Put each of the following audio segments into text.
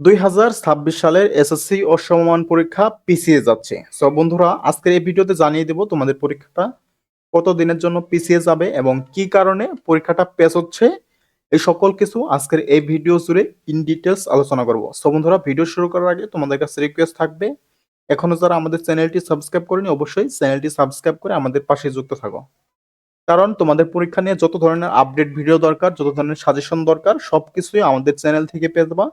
দুই হাজার ছাব্বিশ সালের এসএসসি ও সমমান পরীক্ষা পিছিয়ে যাচ্ছে। সব বন্ধুরা, আজকের এই ভিডিওতে জানিয়ে দেব তোমাদের পরীক্ষাটা কত দিনের জন্য পিছিয়ে যাবে এবং কি কারণে পরীক্ষাটা পেস হচ্ছে। এই সকল কিছু আজকের এই ভিডিও জুড়ে ইন ডিটেলস আলোচনা করব। সব বন্ধুরা, ভিডিও শুরু করার আগে তোমাদের কাছে রিকোয়েস্ট থাকবে, এখনও যারা আমাদের চ্যানেলটি সাবস্ক্রাইব করেনি, অবশ্যই চ্যানেলটি সাবস্ক্রাইব করে আমাদের পাশে যুক্ত থাকো। কারণ তোমাদের পরীক্ষা নিয়ে যত ধরনের আপডেট ভিডিও দরকার, যত ধরনের সাজেশন দরকার, সবকিছুই আমাদের চ্যানেল থেকে পেয়ে যাবা।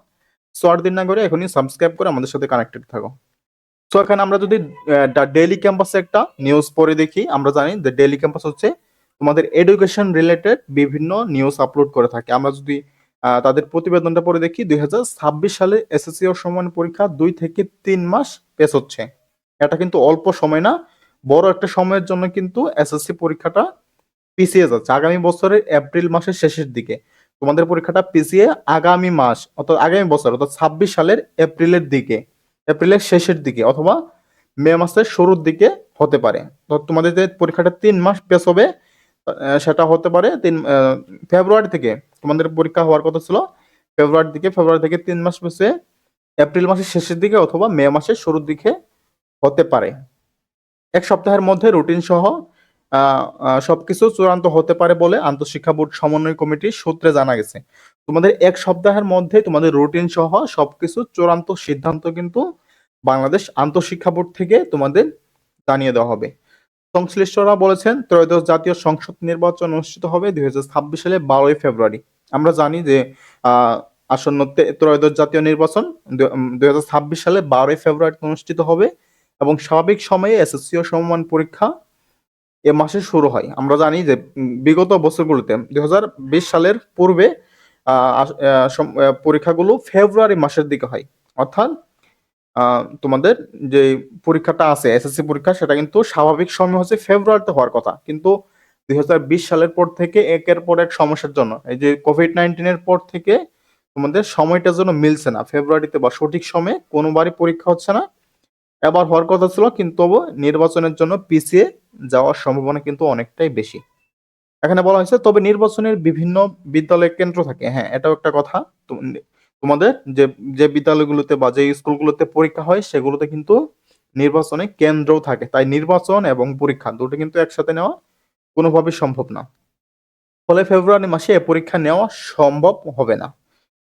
সো আর দিন না করে এখনই সাবস্ক্রাইব করে আমাদের সাথে কানেক্টেড থাকো। সো এখানে আমরা যদি ডেইলি ক্যাম্পাসে একটা নিউজ পড়ে দেখি, আমরা জানি যে ডেইলি ক্যাম্পাস হচ্ছে তোমাদের এডুকেশন রিলেটেড বিভিন্ন নিউজ আপলোড করে থাকে। আমরা যদি তাদের প্রতিবেদনটা পড়ে দেখি, দুই হাজার ছাব্বিশ সালে এসএসসি ও সমান পরীক্ষা দুই থেকে তিন মাস পেস হচ্ছে। এটা কিন্তু অল্প সময় না, বড় একটা সময়ের জন্য কিন্তু এসএসসি পরীক্ষাটা পিছিয়ে যাচ্ছে। আগামী বছরের এপ্রিল মাসের শেষের দিকে। তোমাদের পরীক্ষাটা পিছিয়ে আগামী মাস, অর্থাৎ আগামী বছর, অর্থাৎ ছাব্বিশ সালের এপ্রিলের দিকে, এপ্রিলের শেষের দিকে, অথবা মে মাসের শুরুর দিকে হতে পারে। তো তোমাদের যে পরীক্ষাটা তিন মাস পেস হবে সেটা হতে পারে তিন ফেব্রুয়ারি থেকে। তোমাদের পরীক্ষা হওয়ার কথা ছিল, ফেব্রুয়ারি দিকে, ফেব্রুয়ারি থেকে তিন মাস পেছে এপ্রিল মাসের শেষের দিকে অথবা মে মাসের শুরুর দিকে হতে পারে। এক সপ্তাহের মধ্যে রুটিন সহ সবকিছু চূড়ান্ত হতে পারে বলে আন্তঃশিক্ষা বোর্ড সমন্বয় কমিটির সূত্রে জানা গেছে। তোমাদের এক সপ্তাহের মধ্যে তোমাদের রুটিন সহ সবকিছু চূড়ান্ত সিদ্ধান্ত কিন্তু বাংলাদেশ আন্তঃশিক্ষা বোর্ড থেকে তোমাদের জানিয়ে দেওয়া হবে। সংশ্লিষ্টরা বলেছেন, ত্রয়োদশ জাতীয় সংসদ নির্বাচন অনুষ্ঠিত হবে দুই হাজার ছাব্বিশ সালে বারোই ফেব্রুয়ারি। আমরা জানি যে আসন্ন ত্রয়োদশ জাতীয় নির্বাচন দুই হাজার ছাব্বিশ সালে বারোই ফেব্রুয়ারি অনুষ্ঠিত হবে এবং স্বাভাবিক সময়ে এসএসসি ও সমমান পরীক্ষা এ মাসে শুরু হয়। আমরা জানি যে বিগত বছরগুলোতে দু হাজার বিশ সালের পূর্বে পরীক্ষাগুলো ফেব্রুয়ারি মাসের দিকে হয়। অর্থাৎ তোমাদের যে পরীক্ষাটা আছে, এসএসসি পরীক্ষা, সেটা কিন্তু স্বাভাবিক সময় হচ্ছে ফেব্রুয়ারিতে হওয়ার কথা। কিন্তু দুই হাজার বিশ সালের পর থেকে একের পর এক সমস্যার জন্য, এই যে কোভিড নাইন্টিনের পর থেকে তোমাদের সময়টার জন্য মিলছে না। ফেব্রুয়ারিতে বা সঠিক সময়ে কোনোবারই পরীক্ষা হচ্ছে না। এবার হওয়ার কথা ছিল, কিন্তু নির্বাচনের জন্য পিছিয়ে যাওয়ার সম্ভাবনা কিন্তু অনেকটাই বেশি। এখানে বলা হয়েছে, তবে নির্বাচনের বিভিন্ন বিদ্যালয় কেন্দ্র থাকে। হ্যাঁ এটাও একটা কথা। তোমাদের যে যে বিদ্যালয়গুলোতে বা যে স্কুলগুলোতে পরীক্ষা হয়, সেগুলোতে কিন্তু নির্বাচনে কেন্দ্রও থাকে। তাই নির্বাচন এবং পরীক্ষা দুটো কিন্তু একসাথে নেওয়া কোনোভাবে সম্ভব না। ফলে ফেব্রুয়ারি মাসে এ পরীক্ষা নেওয়া সম্ভব হবে না।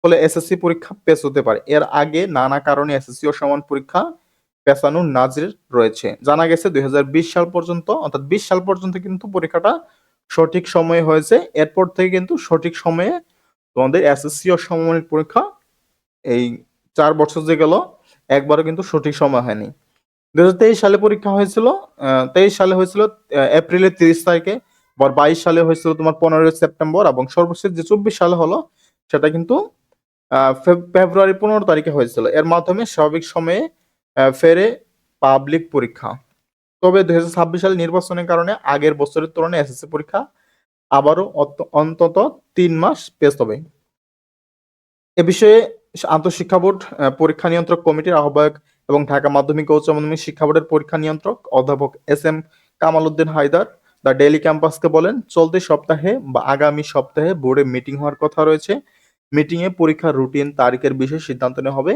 ফলে এসএসসি পরীক্ষা পেছ হতে পারে। এর আগে নানা কারণে এসএসসি ও সমান পরীক্ষা পেছানোর নাজির রয়েছে। জানা গেছে দুই হাজার বিশ সাল পর্যন্ত, অর্থাৎ বিশ সাল পর্যন্ত কিন্তু পরীক্ষাটা সঠিক সময়ে হয়েছে। এরপর থেকে কিন্তু সঠিক সময়ে তোমাদের এসএসসি ও সমমানের পরীক্ষা এই চার বছর যে গেল, একবারও কিন্তু সঠিক সময় হয়নি। দু হাজার তেইশ সালে পরীক্ষা হয়েছিল তেইশ সালে হয়েছিল এপ্রিলের তিরিশ তারিখে বা বাইশ সালে হয়েছিল তোমার পনেরোই সেপ্টেম্বর, এবং সর্বশেষ যে চব্বিশ সালে হলো, সেটা কিন্তু ফেব্রুয়ারি পনেরো তারিখে হয়েছিল। এর মাধ্যমে স্বাভাবিক সময়ে ফেরে পাবলিক পরীক্ষা। তবে দুই হাজার ছাব্বিশ সালে নির্বাচনের কারণে আগের বছরের তুলনায় এসএসসি পরীক্ষা আবারও অন্তত তিন মাস পেছ হবে। এ বিষয়ে আন্তঃশিক্ষা বোর্ড পরীক্ষা নিয়ন্ত্রক কমিটির আহ্বায়ক এবং ঢাকা মাধ্যমিক ও উচ্চ মাধ্যমিক শিক্ষা বোর্ডের পরীক্ষা নিয়ন্ত্রক অধ্যাপক S M Kamal Uddin Haider the daily ক্যাম্পাসকে বলেন, চলতি সপ্তাহে বা আগামী সপ্তাহে বোর্ডে মিটিং হওয়ার কথা রয়েছে। মিটিংয়ে পরীক্ষার রুটিন, তারিখের বিষয়ে সিদ্ধান্ত নেওয়া হবে।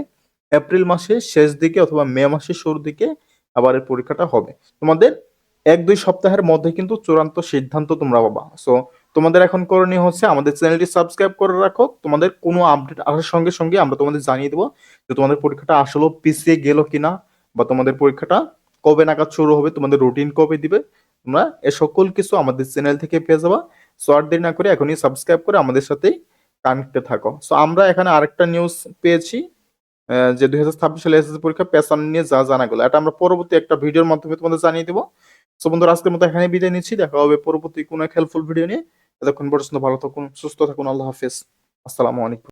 এপ্রিল মাসের শেষ দিকে অথবা মে মাসের শুরুর দিকে আবার এই পরীক্ষাটা হবে। তোমাদের এক দুই সপ্তাহের মধ্যে কিন্তু চূড়ান্ত সিদ্ধান্ত তোমরা পাবা। সো তোমাদের এখন করণীয় হচ্ছে আমাদের চ্যানেলটি সাবস্ক্রাইব করে রাখো। তোমাদের কোনো আপডেট আসার সঙ্গে সঙ্গে আমরা তোমাদের জানিয়ে দেবো যে তোমাদের পরীক্ষাটা আসলেও পিছিয়ে গেল কিনা বা তোমাদের পরীক্ষাটা কবে নাগাদ শুরু হবে, তোমাদের রুটিন কবে দিবে। তোমরা এ সকল কিছু আমাদের চ্যানেল থেকে পেয়ে যাবা। সো আর দেরি না করে এখনই সাবস্ক্রাইব করে আমাদের সাথেই কানেক্টে থাকো। সো আমরা এখানে আরেকটা নিউজ পেয়েছি। যে দুই হাজার ছাব্বিশ সালে এসএসসি পরীক্ষা পেশান নিয়ে যা জানা গেল। এটা আমরা পরবর্তী একটা ভিডিওর মাধ্যমে তোমাদের জানিয়ে দেবো। সো বন্ধুরা, আজকের মতো এখানে বিদায় নিচ্ছি। দেখা হবে পরবর্তী কোনো হেল্পফুল ভিডিও নিয়ে। এতক্ষণ পর্যন্ত ভালো থাকুন, সুস্থ থাকুন। আল্লাহ হাফিজ। আসসালামু আলাইকুম।